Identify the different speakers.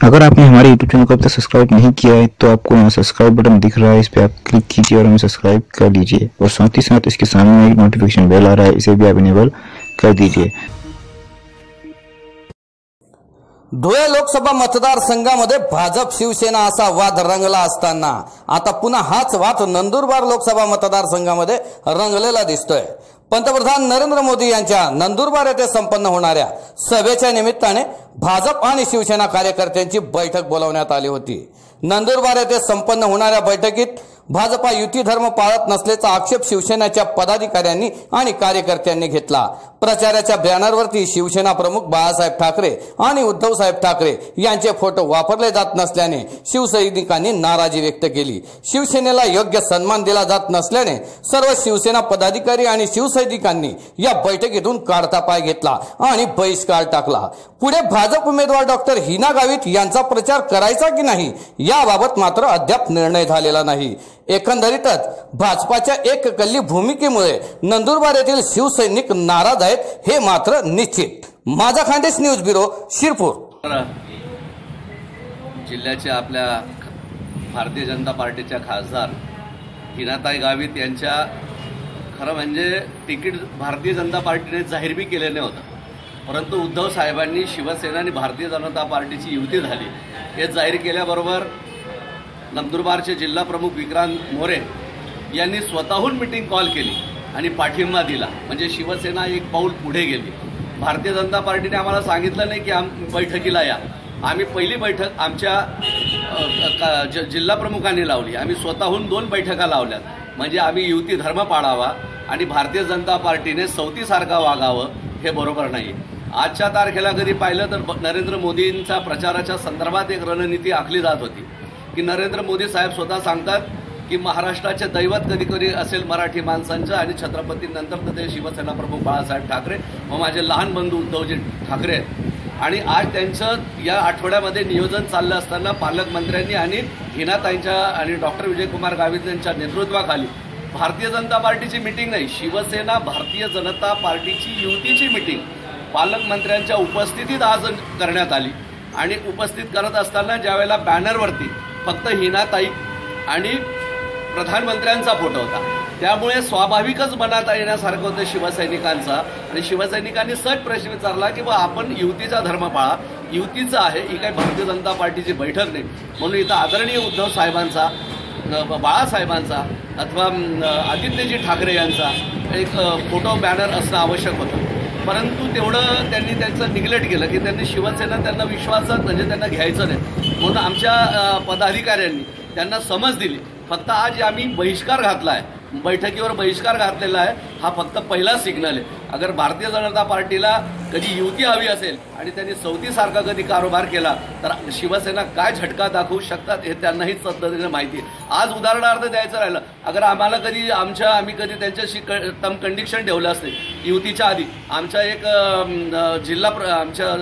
Speaker 1: अगर आपने हमारे YouTube चैनल को अब तक सब्सक्राइब नहीं किया है तो आपको यहाँ सब्सक्राइब बटन दिख रहा है, इस पर आप क्लिक कीजिए और हमें सब्सक्राइब कर लीजिए और साथ ही साथ इसके सामने एक नोटिफिकेशन बेल आ रहा है, इसे भी आप इनेबल कर दीजिए।
Speaker 2: धुळे लोकसभा मतदारसंघामध्ये भाजप शिवसेना असा वाद रंगला असताना आता पुन्हा हाच वाद नंदुरबार लोकसभा मतदारसंघामध्ये रंगलेला दिसतोय. पंतप्रधान नरेंद्र मोदी यांच्या नंदुरबार येथे संपन्न होणाऱ्या सभेच्या निमित्ताने भाजप आणि शिवसेना कार्यकर्त्यांची बैठक बोलावण्यात आली होती. नंदुरबार येथे संपन्न होणाऱ्या बैठकीत भाजपा युती धर्म पाळत नसल्याचा आक्षेप शिवसेनेच्या पदाधिकाऱ्यांनी आणि कार्यकर्त्यांनी घेतला. प्रचाराच्या बॅनरवरती शिवसेना प्रमुख बाळासाहेब ठाकरे आणि उद्धव साहेब ठाकरे यांचे फोटो वापरले जात नसल्याने शिवसैनिकांनी नाराजी व्यक्त केली. शिवसेनेला योग्य सन्मान दिला जात नसल्याने सर्व शिवसेना पदाधिकारी आणि शिवसैनिकांनी या बैठकीतून काढता पाय घेतला आणि बहिष्कार टाकला. पुढे भाजप उमेदवार डॉक्टर हिना गावित यांचा प्रचार करायचा की नाही? याबाबत मात्र अद्याप निर्णय झालेला नाही. एकंदरीतच भाजपाच्या एक गल्ली भूमिकेमुळे नंदुरबार येथील शिवसैनिक नाराज आहेत हे मात्र निश्चित. माझा खानदेश न्यूज ब्युरो शिरपूर.
Speaker 3: जिल्ह्याच्या आपल्या भारतीय जनता पार्टीच्या खासदार हिनाताई गावित यांच्या खरं म्हणजे तिकीट भारतीय जनता पार्टीने जाहीर बी केलेलं होतं. परंतु उद्धव साहेबांनी शिवसेना आणि भारतीय जनता पार्टीची युती झाली. हे जाहीर केल्याबरोबर नंदुरबारचे जिल्हा प्रमुख विक्रांत मोरे यांनी स्वतःहून मिटिंग कॉल केली आणि पाठिंबा दिला. म्हणजे शिवसेना एक पाऊल पुढे गेली. भारतीय जनता पार्टीने आम्हाला सांगितलं नाही की आम बैठकीला या. आम्ही पहिली बैठक आमच्या का- ज- जिल्हा प्रमुखांनी लावली. आम्ही स्वतःहून दोन बैठका लावल्यात. म्हणजे आम्ही युती धर्म पाळावा आणि भारतीय जनता पार्टीने सवतीसारखा वागावं हे बरोबर नाही आजच्या तारखेला कधी पाहिलं तर नरेंद्र मोदींच्या प्रचाराच्या संदर्भात एक रणनीती आखली जात होती. की नरेंद्र मोदी साहेब स्वतः सांगतात की महाराष्ट्राचे दैवत कधी कधी असेल मराठी माणसांचं आणि छत्रपतीनंतर तर ते शिवसेना प्रमुख बाळासाहेब ठाकरे व माझे लहान बंधू उद्धवजी ठाकरे आहेत. आणि आज त्यांचं या आठवड्यामध्ये नियोजन चाललं असताना पालकमंत्र्यांनी आणि हिनाताईंच्या आणि डॉक्टर विजयकुमार गावित यांच्या नेतृत्वाखाली भारतीय जनता पार्टीची मिटिंग नाही शिवसेना भारतीय जनता पार्टीची युतीची मिटिंग पालकमंत्र्यांच्या उपस्थितीत आज करण्यात आली. आणि उपस्थित करत असताना ज्यावेळेला बॅनरवरती फक्त हिनाताई आणि प्रधानमंत्र्यांचा फोटो होता. त्यामुळे स्वाभाविकच मनात येण्यासारखं होतं शिवसैनिकांचा. आणि शिवसैनिकांनी सट प्रश्न विचारला की बा आपण युतीचा धर्म पाळा. युतीचं आहे ही काही भारतीय जनता पार्टीची बैठक नाही. म्हणून इथं आदरणीय उद्धव साहेबांचा बाळासाहेबांचा अथवा आदित्यजी ठाकरे यांचा एक फोटो बॅनर असणं आवश्यक होतं. परंतु तेवढं त्यांनी त्यांचं निग्लेक्ट केलं की त्यांनी शिवसेना त्यांना विश्वासात म्हणजे त्यांना घ्यायचं नाही. म्हणून आमच्या पदाधिकाऱ्यांनी त्यांना समज दिली. फक्त आज आम्ही बहिष्कार घातला आहे बैठकीवर बहिष्कार घातलेला आहे. हा फक्त पहिला सिग्नल आहे. अगर भारतीय जनता पार्टीला कधी युती हवी असेल आणि त्यांनी सौतीसारखा कधी कारोबार केला तर शिवसेना काय झटका दाखवू शकतात हे त्यांनाही पद्धतीने माहिती आहे. आज उदाहरणार्थ द्यायचं राहिलं अगर आम्हाला कधी आमच्या आम्ही कधी त्यांच्याशी टर्म कंडिक्शन ठेवलं असते युतीच्या आधी आमच्या एक जिल्हा प्र- आमच्या